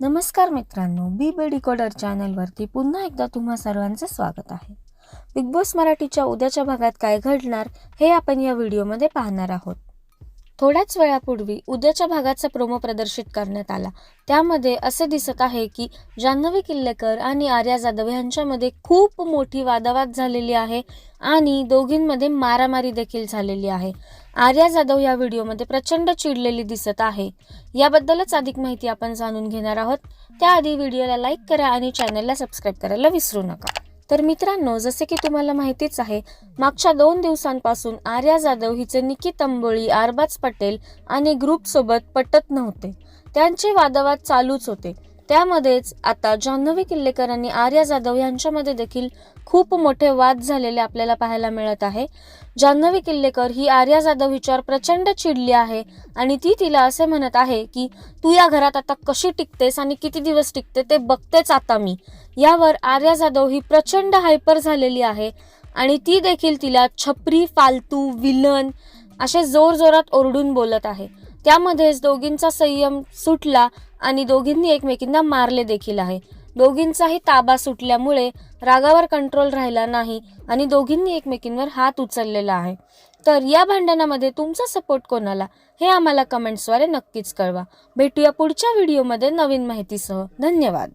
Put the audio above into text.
नमस्कार मित्रांनो बी बी डिकोडर चॅनलवरती पुन्हा एकदा तुम्हा सर्वांचं स्वागत आहे. बिग बॉस मराठीच्या उद्याच्या भागात काय घडणार हे आपण या व्हिडिओमध्ये पाहणार आहोत. थोड्याच वेळापूर्वी उद्याच्या भागाचा प्रोमो प्रदर्शित करण्यात आला. त्यामध्ये असे दिसत आहे की जान्हवी किल्लेकर आणि आर्या जाधव यांच्यामध्ये खूप मोठी वादावाद झालेली आहे आणि दोघींमध्ये मारामारी देखील झालेली आहे. आर्या जाधव या व्हिडिओमध्ये प्रचंड चिडलेली दिसत आहे. याबद्दलच अधिक माहिती आपण जाणून घेणार आहोत. त्याआधी व्हिडिओला लाईक करा आणि चॅनलला सबस्क्राईब करायला विसरू नका. तर मित्रांनो जसे की तुम्हाला माहितीच आहे मागच्या दोन दिवसांपासून आर्या जाधव हिचे निकी तंबोळी आरबाज पटेल आणि ग्रुपसोबत पटत नव्हते. त्यांचे वादावाद चालूच होते. त्यामध्येच आता जान्हवी किल्लेकर आणि आर्या जाधव यांच्यामध्ये देखील खूप मोठे वाद झालेले आपल्याला पाहायला मिळत आहे. जान्हवी किल्लेकर ही आर्या जाधव हिच्यावर प्रचंड चिडली आहे आणि ती तिला असे म्हणत आहे की तू या घरात आता कशी टिकतेस आणि किती दिवस टिकते ते बघतेच आता मी. यावर आर्या जाधव ही प्रचंड हायपर झालेली आहे आणि ती देखील तिला छपरी फालतू विलन असे जोर जोरात ओरडून बोलत आहे. त्यामध्येच दोघींचा संयम सुटला आणि दोघींनी एकमेकींना मारले देखील आहे. दोघींचाही ताबा सुटल्यामुळे रागावर कंट्रोल राहिला नाही आणि दोघींनी एकमेकींवर हात उचललेला आहे. तर या भांडणामध्ये तुमचा सपोर्ट कोणाला? हे आम्हाला कमेंट्सद्वारे नक्कीच कळवा. भेटूया पुढच्या व्हिडिओमध्ये नवीन माहितीसह. धन्यवाद.